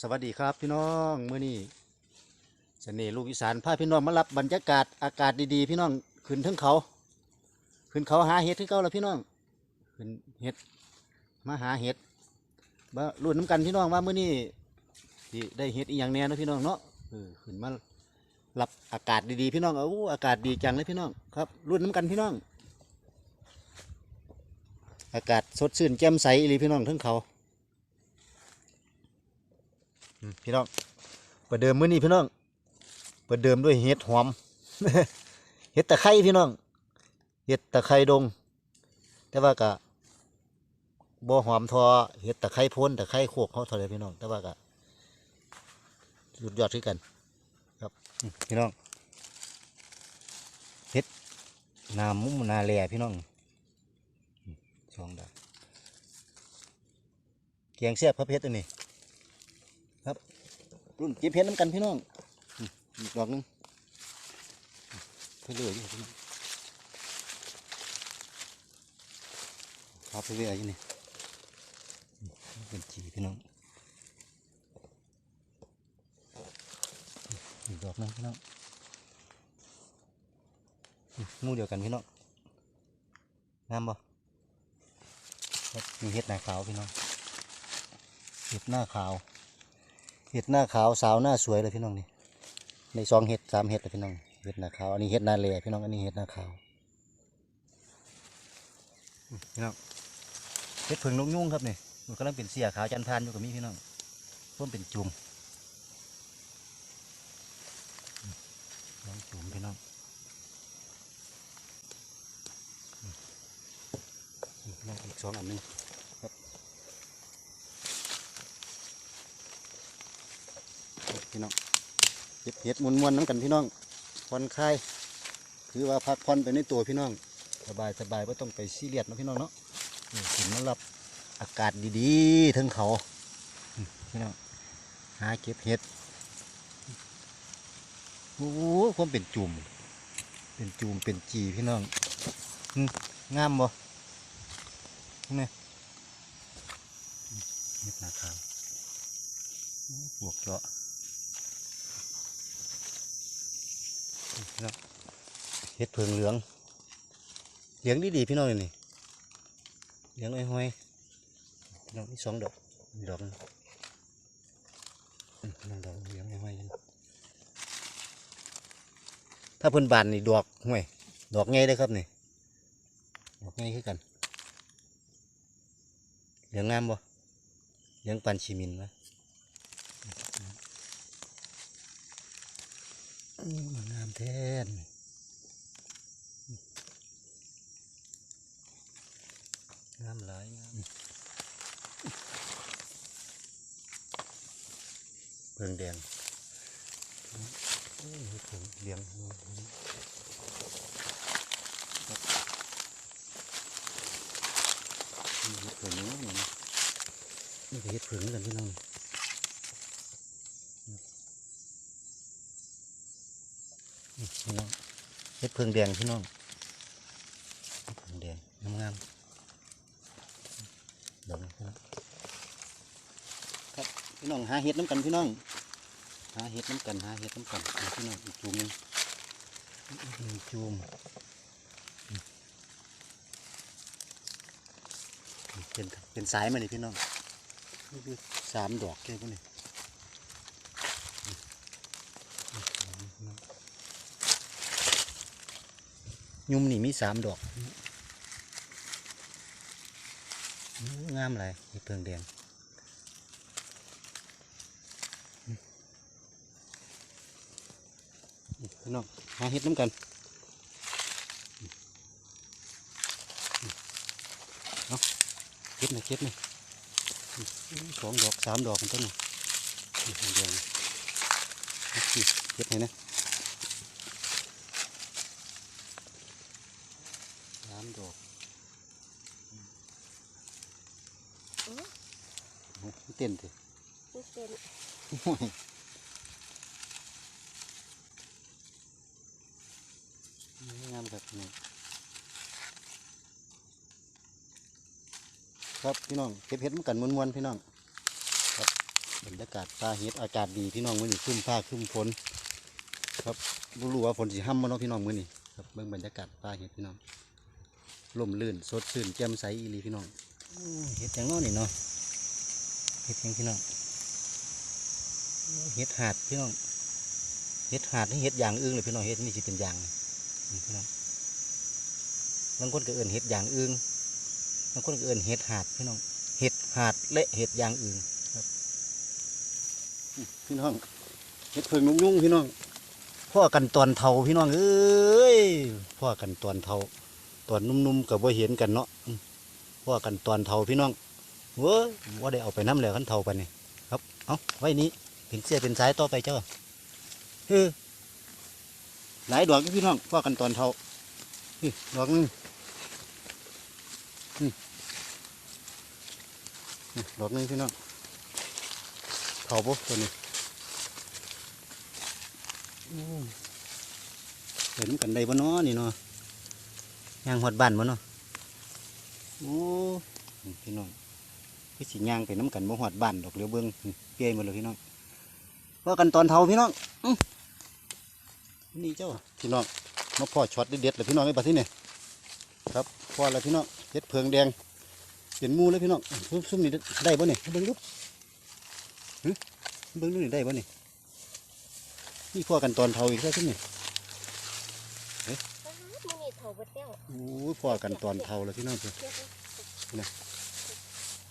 สวัสดีครับพี่น้องเมื้อนี้เสน่ห์ลูกอีสานพาพี่น้องมารับบรรยากาศอากาศดีๆ พี่น้องขึ้นทั้งเขา ขึ้นเขาหาเห็ดที่เก่าแล้วพี่น้องขึ้นเห็ดมาหาเห็ดมาลุ้นน้ำกันพี่น้องว่าเมื้อนี้ที่ได้เห็ดอีกอย่างแน่นะพี่น้องเนาะอขึ้นมารับอากาศดีๆพี่น้องเอาอากาศดีจังเลยพี่น้องครับลุ้นน้ำกันพี่น้อง อากาศสดชื่นแจ่มใสอีหลีพี่น้องทั้งเขา พี่น้องเปิดเดิมมื้อนี้พี่น้องเปิดเดิมด้วยเห็ดหอม เห็ดตะไคร้พี่น้อง เห็ดตะไคร้ดง แต่ว่ากะบ่หอมทอเห็ดตะไคร้พ้นตะไคร้โคกเขาท่าไรพี่น้อง แต่ว่ากะสุดยอดที่กัน ครับพี่น้องเห็ดนามุมนาแลพี่น้องอืมสองดอกเกียงเสียบพระเพชรตัวนี้ รุ่นเก็บเพชรน้ำกันพี่น้องอืมอีกดอกหนึงไปเรื่อยอยู่พี่น้องครับไปเรื่อยอยู่นี่อืมเป็นจีพี่น้องอีกดอกหนึงพี่น้องอืมหมู่เดียวกันพี่น้องงามบ่ครับมีเห็ดหน้าขาวพี่น้องเห็ดหน้าขาว เห็ดหน้าขาวสาวหน้าสวยเลยพี่น้องนี่ในซองเห็ดสามเห็ดเลยพี่น้องเห็ดหน้าขาวอันนี้เห็ดหน้าเละพี่น้องอันนี้เห็ดหน้าขาวพี่น้องเห็ดผึ่งนกยุ่งครับนี่มันกำลังเป็นเสียขาวจันทานอยู่กับมีพี่น้องเพิ่มเป็นจุ่มน้องจุ่มพี่น้องพี่น้องอีกสองอันนึง พี่น้องเก็บเห็ดมวนๆน้ำกันพี่น้องผ่อนคลายคือว่าพักผ่อนไปในตัวพี่น้อง สบายสบายว่าต้องไปซีเรียสนาะพี่น้องเนาะนี่ถึงมารับอากาศดีๆทั้งเขาพี่น้องหาเก็บเห็ดโอ้โหความเป็นจุ่มเป็นจุ่มเป็นจีพี่น้องงามบ่นี่เห็ดหนาขาวโอ้ปวกเจาะ ครับเห็ดเผืองเหลือง เหลืองดีดีๆพี่น้องนี่เหลืองห้อยๆพี่น้องนี่สองดอกดอกนึงอืมน้องดอกเหลืองห้อยๆถ้าเพิ่นบานนี่ดอกห้วยดอกไงได้ครับนี่ดอกไงคือกันเหลืองงามบ่เหลืองปันชิมินวะอืมงาม แท้นงามหลายงามเพิงแดงโอ้ยเพิงเหลียงครับนี่เห็ดเพิงนี่นี่นี่ก็เห็ดเพิงเหมือนกันพี่น้องนี่พี่น้อง เห็ดเพิงแดงพี่น้องเดเพิงแดงงามๆดอกนะครับครับพี่น้องหาเห็ดน้ำกันพี่น้องหาเห็ดน้ำกันหาเห็ดน้ำกันพี่น้องอีกจูมนึงอีกจูมอืมเป็นเป็นสายมาเลยพี่น้องนี่คือสามดอกแค่พวกนี้มอืม ยุ่มนี่มีสามดอก งามเลยเพิงแดงพี่น้องหาเห็ดน้ำกันอืมอืมเอาเก็บหน่อยเก็บหน่อยสองดอกสามดอกกันต้นนี่นี่เดแดงเก็บให้นะสามดอก อือ โอ้ เต้นเถอะนี่เป็นโอ้ยงามแบบนี้ครับพี่น้องเก็บเห็ดเหมือนกันมวนๆพี่น้องครับบรรยากาศฟ้าเฮ็ดอากาศดีพี่น้องมื้อนี้ครึ้มฟ้าครึ้มฝนครับบ่รู้ว่าฝนสิห่ำบ่เนาะพี่น้องมื้อนี้ครับเบิ่งบรรยากาศฟ้าเฮ็ดพี่น้องลมลื่นสดชื่นแจ่มใสอีหลีพี่น้องอู้เฮ็ดหยังเนาะนี่เนาะ เฮ็ดหยังพี่น้องอู้เฮ็ดหาดพี่น้องเฮ็ดหาดนี่เฮ็ดอย่างอื่นเลยพี่น้องเฮ็ดนี่สิเป็นอย่างนี่พี่น้องบางคนก็เอิ้นเฮ็ดอย่างอื่นบางคนก็เอิ้นเฮ็ดหาดพี่น้องเฮ็ดหาดและเฮ็ดอย่างอื่นพี่น้องเฮ็ดเพิงนุ่งยุ่งพี่น้องพ่อกันตอนเทาพี่น้องเอ้ยพ่อกันตอนเทาตอนนุ่มๆกับว่าเห็นกันเนาะอืมพ่อกันตอนเทาพี่น้อง เว้ยว่าได้เอาไปน้ำแล้วขันเท่าไปนี่ครับ เอาไว้นี้เป็นเสียเป็นสายต่อไปเจ้าเฮ้หลายดอกพี่น้องพ่อกันตอนเท่านี่ดอกนึงนี่นี่ดอกนึงพี่น้องเขาปุ๊บตัวนี้เห็นกันได้บ่เนาะนี่เนาะย่างหดบ้านบ่เนาะโอ้พี่น้อง คือสิย่างไปน้ำกันบ่หอดบ้านดอกเลี้ยวเบิ้งนี่เปี้ยหมดเลยพี่น้องว่ากันตอนเท่าพี่น้องอื้อนี่เจ้าพี่น้องมาพ่อช็อตเด็ดๆเลยพี่น้องไอ้บัดที่นี่ครับพ่อแล้วพี่น้องเฮ็ดเพิงแดงเห็นหมูเลยพี่น้องซุ่มๆนี่ได้บ่เนี่ยเบิ่งดูเบิ่งดูนี่ได้บ่นี่นี่พ่อกันตอนเทาอีกแล้วใช่ไหมอ้าวมื้อนี้เถาเบิดแล้วโอ้ยพ่อกันตอนเทาแล้วพี่น้องเพื่อเทียบ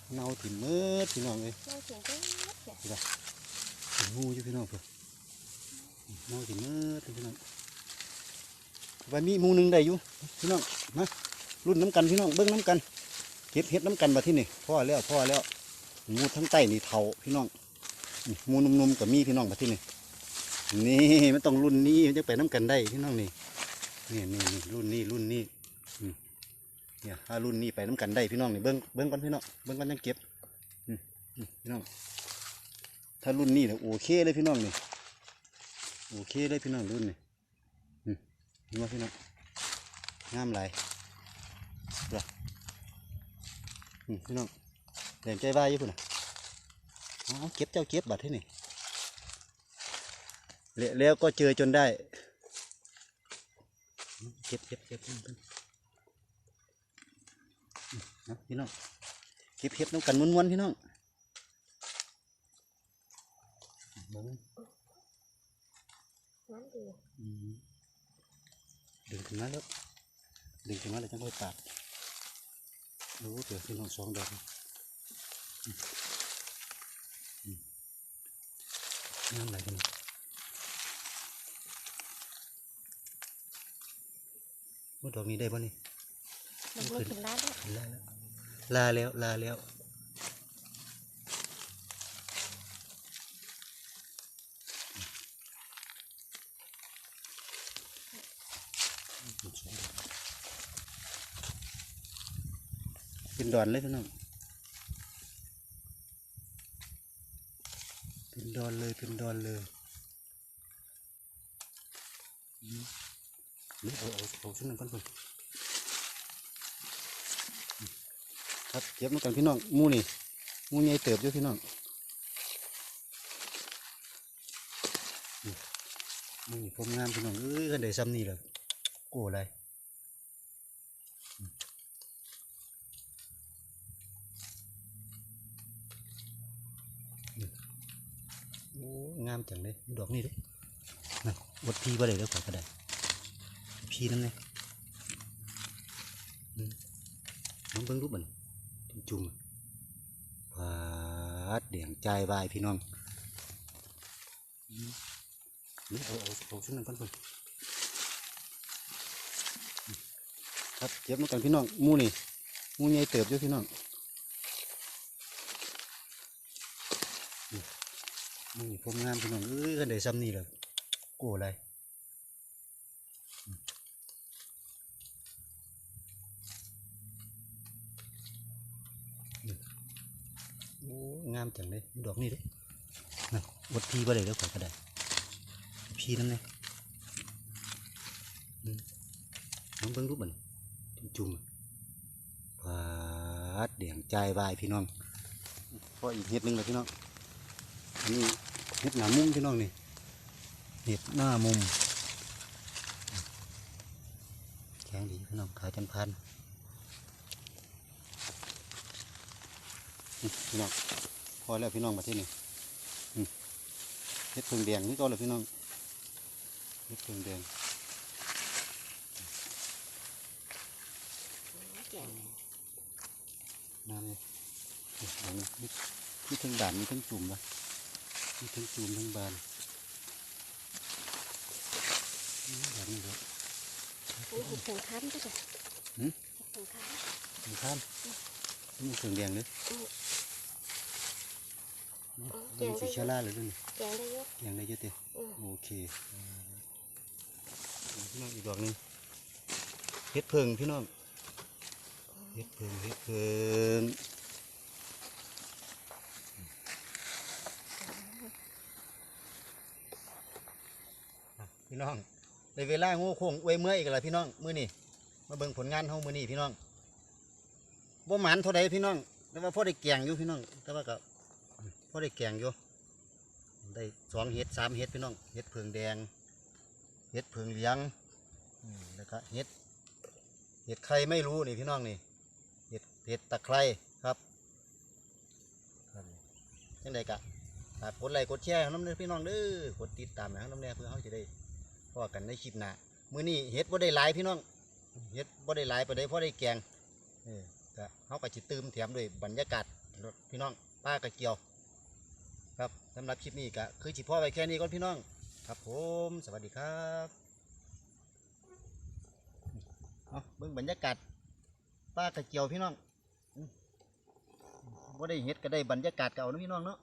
เลยเนาถิ่มมืดพี่น้องเลยเราเสียงจังเนี่ยถิ่มงูอยู่พี่น้องเพื่อเนาถิ่มมืดพี่น้องว่ามีหมูหนึงได้อยู่พี่น้องมารุ่นน้ำกันพี่น้องเบิ้งน้ำกันเก็บเห็ดน้ำกันมาที่นี่พ่อแล้วพ่อแล้วหมูทั้งใต้นี่เทาพี่น้องนี่หมูนุ่มๆกับมีพี่น้องมาที่นี่นี่มันต้องรุ่นนี้มันจะไปน้ำกันได้พี่น้องนี่นี่นี่นี่รุ่นนี้รุ่นนี้อืม เนี่ยถ้ารุ่นนี้ไปน้ำกันได้พี่น้องนี่เบิ้งเบิ้งก่อนพี่น้องเบิ้งก่อนยังเก็บพี่น้องถ้ารุ่นนี้เนี่ยโอเคเลยพี่น้องนี่โอเคเลยพี่น้องรุ่นนี่เห็นว่าพี่น้องงามหลายเดี๋ยวอืมพี่น้องแรงใจบ้าอยู่พุ่นนะเอาเก็บเจ้าเก็บบัตรให้นี่แล้วแล้วก็เจอจนได้ เก็บเก็บเก็บเพิ่ นนะพี่น้องเก็บเห็ดน้ำกันม้วนๆพี่น้องเบิ่งน้ำดีอืมดึงขึ้นมาแล้วดึงขึ้นมาแล้วจังค่อยปาดรู้เดี๋ยวพี่น้องสองดอกอืมอืมน้ำไหลกันว่าดอกนี้ได้ป่ะนี่มันไม่ถึงร้านแล้วลาแล้ว ลาแล้วลาแล้วเป็นดอนเลยพี่น้องเป็นดอนเลยเป็นดอนเลยอืมนี่เอาเอาเอาชุดนั้นก่อนก่อน ครับเก็บมากันพี่น้องมูนี่มูใหญ่เติบอยู่พี่น้องมูนี่ผมงามพี่น้องเอ้ยกันได้ซ้ำนี่แหละโก้อะไรอืมนี่โอ้งามจังเลยดอกนี่เด้วยนั่นวัดพี่บ่ได้แล้วขอก็ได้พีนั่นไงอืมน้องเบิ่งรูปมัน จุ่มๆพาดเดียงใจบายพี่น้องอืมนี่เอาเอาเอาชุดนั้นก่อนก่อนอืมครับเก็บมากันพี่น้องหมูนี่หมูใหญ่เติบอยู่พี่น้องนี่หมูนี่ผมงามพี่น้องเอ้ยกันได้ซ้ำนี่แหละโก้อะไรอืมโอ้งามจังเลยดอกนี่ด้วยนั่นวัดพี่บ่ได้แล้วขอยก็ได้ พี่นั่นไงอืมน้องเบิ่งรูปมันจุ่มพาดเดี่ยงใจบายพี่น้องพออีกเฮ็ดหนึงเลยพี่น้องอันนี้เห็ดหนามุมพี่น้องนี่เห็ดหน้ามุมแข็งดีพี่น้องขายจันพันนี่พี่น้อง พอแล้วพี่น้องมาที่นี่อืมเห็ดเพิงแดงนี่ก็เลยพี่น้องเห็ดเพิงแดงแก่เลยนั่นเลยนี่เอานี่มีมีทั้งด่านมีทั้งจุ่มนะมีทั้งจุ่มทั้งบานอืมแบบนี้เลยนี่เห็ดเพิงคั้นก็จ้ะหืมเห็ดเพิงคั้นมีข้ามนี่เพิงแดงเลย อืมนี่มันสีเชอร่าเลยด้วยนี่แกงได้เยอะแดงได้เยอะเต็อืมโอเคพี่น้องอีกดอกหนึงเฮ็ดเพิงพี่น้องเฮ็ดเพิงเฮ็ดเพิงอะพี่น้องในเวลางูโค้งอวยเมื่อยอีกแล้วพี่น้องมื้อนี้มาเบิ่งผลงานเฮามื้อนี้พี่น้องบ่หมานเท่าใดพี่น้องแต่ว่าพอได้แกงอยู่พี่น้องแต่ว่าก็พ อได้แกงอยู่ ได้สองเห็ดสามเห็ดพี่น้อง เห็ดเผืองแดง เห็ดเผืองเหลียงแล้วก็เห็ด เห็ดใครไม่รู้นี่พี่น้องนี่ เห็ดเห็ดตะไคร้ครับยังไงกะฝากกดไลค์กดแชร์ให้น้ำเด้อพี่น้องเด้อกดติดตามให้น้ำเด้อเพื่อเขาจะได้พอกันในคลิปหน้ามื้อนี้เห็ดบ่ได้หลายพี่น้องเห็ดบ่ได้หลายไปได้พอได้แกงเออก็เขาก็จิตืมแถมด้วยบรรยากาศพี่น้องป้ากระเกียว ครับสำหรับคลิปนี้ก็คือจิพ่อไปแค่นี้ก่อนพี่น้อง ครับผม สวัสดีครับเอาเบิ่งบรรยากาศป้ากระเจียวพี่น้องว่าได้เห็ดก็ได้บรรยากาศเก่านะพี่น้องเนาะ